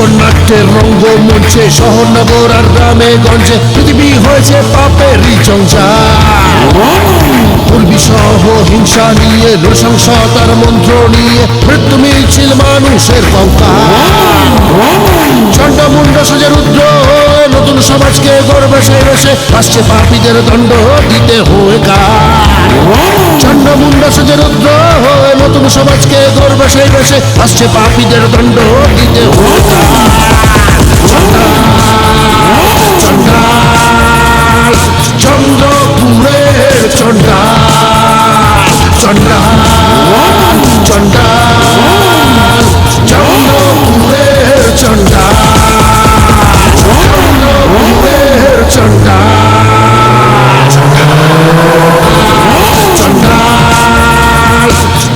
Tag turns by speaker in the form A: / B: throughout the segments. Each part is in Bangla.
A: কষ্টের রঙ্গ মঞ্চে শহর নগর আর গ্রামে গঞ্জে। পৃথিবী হয়েছে পাপেরই চঞ্চাল দুর্বিসহ হিংসা নিয়ে, নৃশংসতার মন্ত্র নিয়ে, মৃত্যু মিছিল মানুষের কঙ্কা চন্ডমুন্ড সজে রুদ্র, নতুন সমাজকে গর্বে সেই রসে, আসছে পাপীদের দণ্ড দিতে হয়ে চন্ডমুন্ড সজে রুদ্র, নতুন সমাজকে গর্বে সেই রসে, আসছে পাপীদের দণ্ড দিতে হয়ে చండాల్ జంగో కుబేర్ చండాల్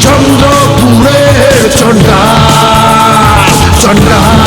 A: జంగో కుబేర్ చండాల్ చండాల్